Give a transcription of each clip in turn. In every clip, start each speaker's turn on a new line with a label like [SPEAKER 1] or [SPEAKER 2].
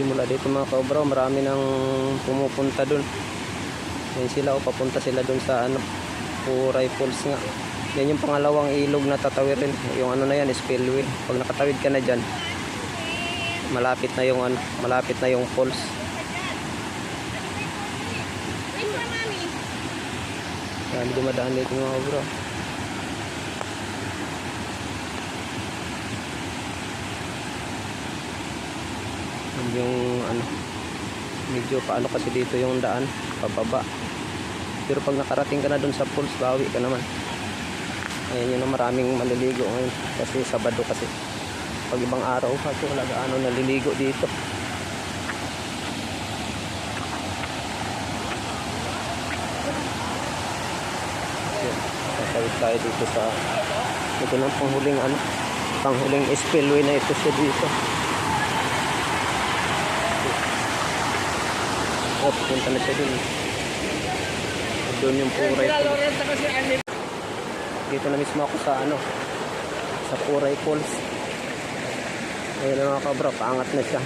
[SPEAKER 1] simula dito mga kaobra marami nang pumupunta dun. Yan sila o papunta sila dun sa ano Puray Falls nga. Yan yung pangalawang ilog na tatawirin. Yung ano na yan spillway pag nakatawid ka na dyan malapit na yung ano malapit na yung falls. Yan dumadaan dito mga kaobra yung ano medyo paano kasi dito yung daan pababa. Pero pag nakarating ka na dun sa falls bawi ka naman. Ayan yun ang maraming maliligo ngayon. Kasi sabado kasi. Pag ibang araw kasi wala gaano naliligo dito. Yan, tatawid tayo dito sa ito ng panghuling ano panghuling spillway na ito siya dito Oh, punta na siya dun. Doon yung Puray. Dito na mismo ako sa ano, sa Puray Falls. Ayun na mga kabra, paangat na siya.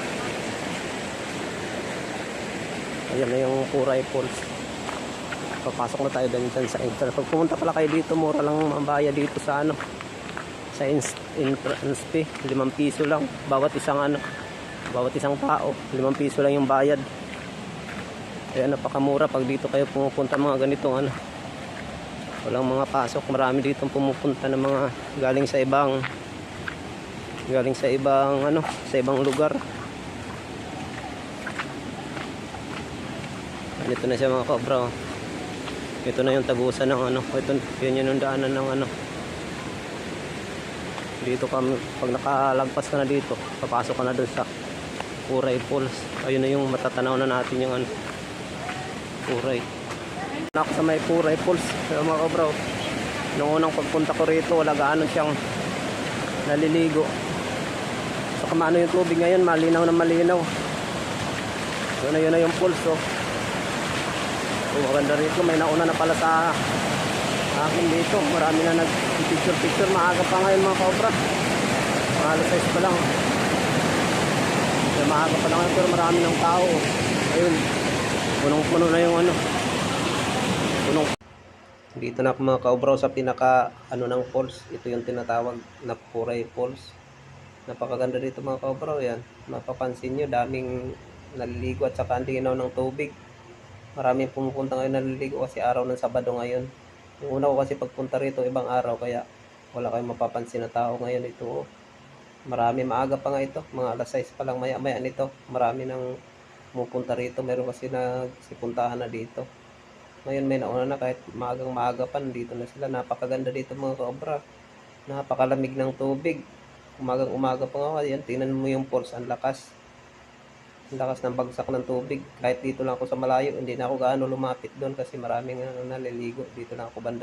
[SPEAKER 1] Ayan na yung Puray Falls. Papasok na tayo dun dyan sa entrance. Pag pumunta pala kayo dito, mura lang ang baya dito sa ano, sa entrance fee. Limang piso lang. Bawat isang ano, bawat isang tao. Limang piso lang yung bayad. Kaya napakamura pag dito kayo pumupunta mga ganitong ano. Walang mga pasok, marami dito pumupunta ng mga galing sa ibang galing sa ibang ano, sa ibang lugar. Dito na siya mga kobra. oh. Ito na yung tagusan ng ano, ito yun yun yung daanan ng ano. Dito kami pag nakalagpas ka na dito, papasok ka na doon sa Puray Falls. Ayun na yung matatanaw na natin yung ano, Puray. Ako sa may Puray Falls. Mga kabro, nung unang pagpunta ko rito, wala gaano siyang naliligo. So kumano yung tubig ngayon, malinaw na malinaw. Yun na yun na yung falls. Oh. So, maganda rito, may nauna na pala sa akin dito. Marami na nag-picture-picture. Maaga pa ngayon mga kabro. Mga alas 6 pa lang. Kaya maaga pa lang ngayon, pero marami ng tao. Ayun, punong-puno na yung ano. Punong. Dito na ako mga kaubraw sa pinaka ano ng falls. Ito yung tinatawag na Puray Falls. Napakaganda dito mga kaubraw yan. Mapapansin nyo, daming naliligo at saka ang ng tubig. Maraming pumupunta ngayon naliligo kasi araw ng Sabado ngayon. Yung una ko kasi pagpunta rito ibang araw kaya wala kayong mapapansin na tao ngayon ito. oh. Marami maaga pa nga ito, mga alas 6 pa lang maya maya nito. Marami nang pumupunta rito. Meron kasi nagsipuntahan na dito. Ngayon may nauna na kahit maagang maaga pa nandito na sila. Napakaganda dito mga kaobra. Napakalamig ng tubig. Umagang umaga pa nga yan. Tingnan mo yung falls. Ang lakas. Ang lakas ng bagsak ng tubig. Kahit dito lang ako sa malayo, hindi na ako gaano lumapit doon kasi maraming ano, naliligo. Dito lang ako banda.